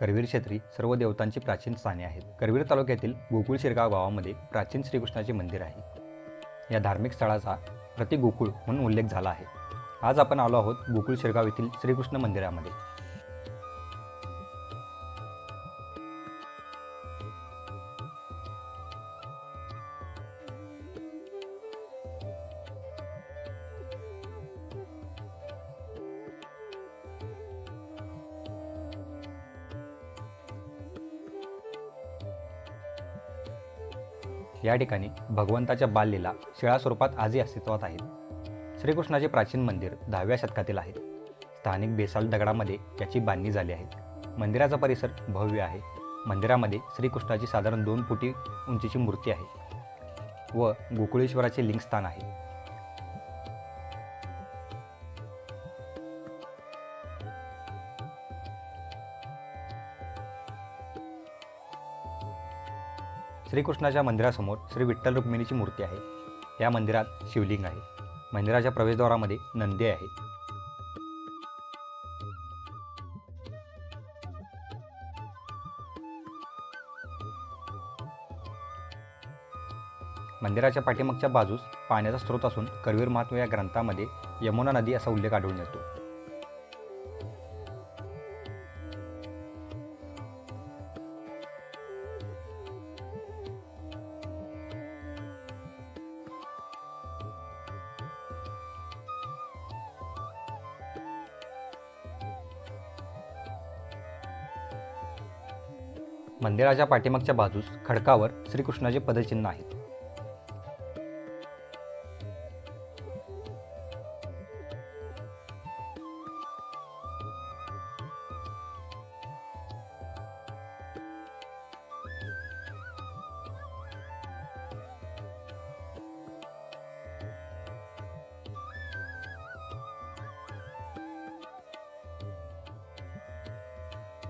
करवीर क्षेत्री सर्व देवतांची प्राचीन स्थाने आहेत. करवीर तालुक्यातील गोकुळ शिरगाव गावामध्ये प्राचीन श्रीकृष्णाचे मंदिर आहे. या धार्मिक स्थळाचा प्रति गोकुळ म्हणून उल्लेख झाला आहे. आज आपण आलो आहोत गोकुळ शिरगाव येथील श्रीकृष्ण मंदिरामध्ये. या ठिकाणी भगवंताच्या बाललीला शिळा स्वरूपात आजही अस्तित्वात आहेत. श्रीकृष्णाचे प्राचीन मंदिर दहाव्या शतकातील आहे. स्थानिक बेसाल दगडामध्ये याची बांधणी झाली आहे. मंदिराचा परिसर भव्य आहे. मंदिरामध्ये श्रीकृष्णाची साधारण दोन फुटी उंचीची मूर्ती आहे. व गोकुळेश्वराचे लिंगस्थान आहे. श्रीकृष्णाच्या मंदिरासमोर श्री विठ्ठल रुक्मिणीची मूर्ती आहे. या मंदिरात शिवलिंग आहे. मंदिराच्या प्रवेशद्वारामध्ये नंदी आहे. मंदिराच्या पाठीमागच्या बाजूस पाण्याचा स्रोत असून करवीर महात्मा या ग्रंथामध्ये यमुना नदी असा उल्लेख आढळून येतो. मंदिराच्या पाठीमागच्या बाजूस खडकावर श्रीकृष्णाचे पदचिन्ह आहेत.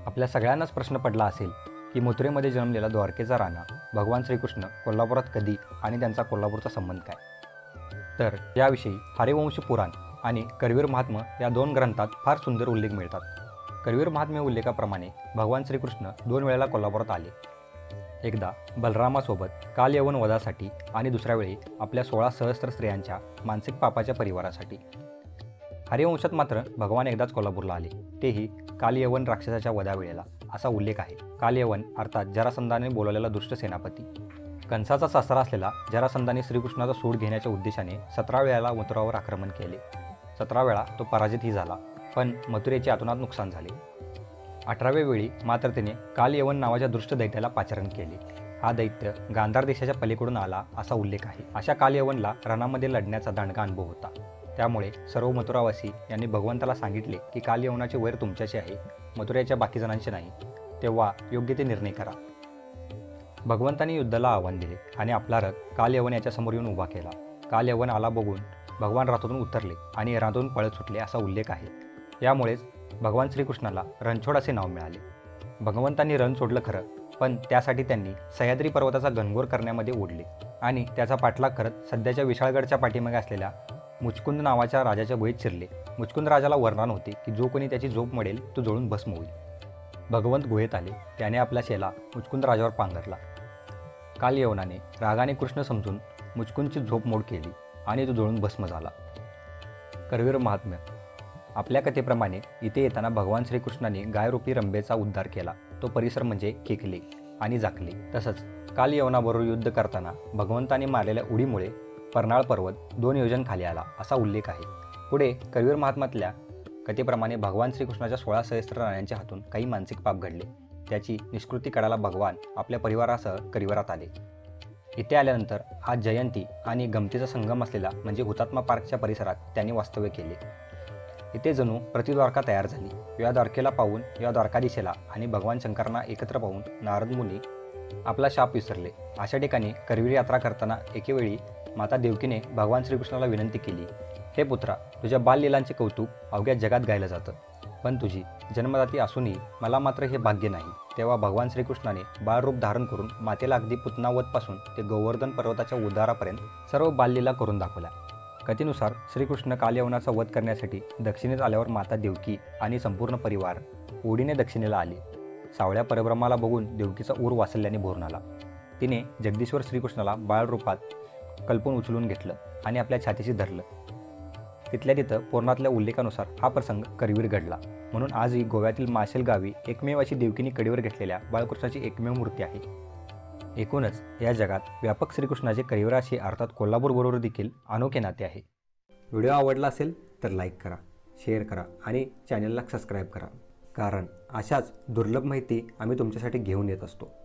आपल्या सगळ्यांनाच प्रश्न पडला असेल की मथुरेमध्ये जन्मलेला द्वारकेचा राणा भगवान श्रीकृष्ण कोल्हापुरात कधी आणि त्यांचा कोल्हापूरचा संबंध काय? तर याविषयी हरिवंश पुराण आणि करवीर महात्म या दोन ग्रंथात फार सुंदर उल्लेख मिळतात. करवीर महात्म्य उल्लेखाप्रमाणे भगवान श्रीकृष्ण दोन वेळेला कोल्हापुरात आले. एकदा बलरामासोबत काल यवन वधासाठी आणि दुसऱ्या वेळी आपल्या सोळा सहस्त्र स्त्रियांच्या मानसिक पापाच्या परिवारासाठी. हरिवंशात मात्र भगवान एकदाच कोल्हापूरला आले. तेही कालयवन राक्षसाच्या वधावेळेला. असा उल्लेख आहे. कालयवन अर्थात जरासंधाने बोलवलेला दुष्ट सेनापती. कंसाचा सासरा असलेला जरासंधाने श्रीकृष्णाचा सूड घेण्याच्या उद्देशाने सतरा वेळाला मथुरावर आक्रमण केले. सतरा वेळा तो पराजितही झाला पण मथुरेचे आतोनात नुकसान झाले. अठराव्या वेळी मात्र त्याने कालयवन नावाच्या दृष्ट दैत्याला पाचारण केले. हा दैत्य गांधार देशाच्या पलीकडून आला असा उल्लेख आहे. अशा कालयवनला रणामध्ये लढण्याचा दांडगा अनुभव होता. त्यामुळे सर्व मथुरावासी यांनी भगवंताला सांगितले की कालयवनाचे वैर तुमच्याशी आहे. मथुरेच्या बाकी जणांचे नाही तेव्हा योग्य ते निर्णय करा. भगवंतांनी युद्धाला आव्हान दिले आणि आपला रथ याच्या याच्यासमोर येऊन उभा केला. काल यवन आला बघून भगवान रातून उतरले आणि रातून पळत सुटले असा उल्लेख आहे. यामुळेच भगवान श्रीकृष्णाला रणछोड असे नाव मिळाले. भगवंतांनी रण सोडलं खरं पण त्यासाठी त्यांनी सह्याद्री पर्वताचा घनघोर करण्यामध्ये ओढले आणि त्याचा पाठलाग करत सध्याच्या विशाळगडच्या पाठीमागे असलेल्या मुचकुंद नावाच्या राजाच्या गुहेत शिरले. मुचकुंद राजाला वर्णन होते की जो कोणी त्याची झोप मडेल तो जळून भस्म होईल. भगवंत गुहेत आले. त्याने आपला शेला मुचकुंद राजावर पांघरला. काल यवनाने रागाने कृष्ण समजून मुचकुंदची झोप मोड केली आणि तो जळून भस्म झाला. करवीर महात्म्य. आपल्या कथेप्रमाणे इथे येताना भगवान श्रीकृष्णाने गायरूपी रंभेचा उद्धार केला. तो परिसर म्हणजे केकले आणि जाकले. तसंच काल यवनाबरोबर युद्ध करताना भगवंताने मारलेल्या उडीमुळे पर्नाळ पर्वत दोन योजन खाली आला असा उल्लेख आहे. पुढे करवीर महात्म्यातल्या कथेप्रमाणे भगवान श्रीकृष्णाच्या सोळा सहस्त्र राण्यांच्या हातून काही मानसिक पाप घडले. त्याची निष्कृती काढायला भगवान आपल्या परिवारासह करिवारात आले. इथे आल्यानंतर आज जयंती आणि गमतीचा संगम असलेला म्हणजे हुतात्मा पार्कच्या परिसरात त्यांनी वास्तव्य केले. इथे जणू प्रतिद्वारका तयार झाली. या द्वारकेला पाहून या द्वारकाधीशेला आणि भगवान शंकरांना एकत्र पाहून नारद मुनी आपला शाप विसरले. अशा ठिकाणी करवीर यात्रा करताना एकेवेळी माता देवकीने भगवान श्रीकृष्णाला विनंती केली हे पुत्रा तुझ्या बाललीलांचे कौतुक अवघ्या जगात गायलं जातं. पण तुझी जन्मदाती असूनही मला मात्र हे भाग्य नाही. तेव्हा भगवान श्रीकृष्णाने बाळरूप धारण करून मातेला अगदी पुतनावतपासून ते गोवर्धन पर्वताच्या उद्धारापर्यंत सर्व बाललीला करून दाखवल्या. कथेनुसार श्रीकृष्ण कालयवनाचा वध करण्यासाठी दक्षिणेत आल्यावर माता देवकी आणि संपूर्ण परिवार ओढीने दक्षिणेला आले. सावळ्या परब्रह्माला बघून देवकीचा ऊर वासल्याने भरून आला तिने जगदीश्वर श्रीकृष्णाला बाळरूपात कल्पून उचलून घेतलं आणि आपल्या छातीशी धरलं. तिथल्या तिथं पुराणातल्या उल्लेखानुसार हा प्रसंग करवीर घडला. म्हणून आजही गोव्यातील माशेल गावी एकमेव अशी देवकीनी कडीवर घेतलेल्या बाळकृष्णाची एकमेव मूर्ती आहे. एकूणच या जगात व्यापक श्रीकृष्णाचे करिवराशी अर्थात कोल्हापूरबरोबर देखील अनोखे नाते आहे. व्हिडिओ आवडला असेल तर लाईक करा शेअर करा आणि चॅनलला सबस्क्राईब करा. कारण अशाच दुर्लभ माहिती आम्ही तुमच्यासाठी घेऊन येत असतो.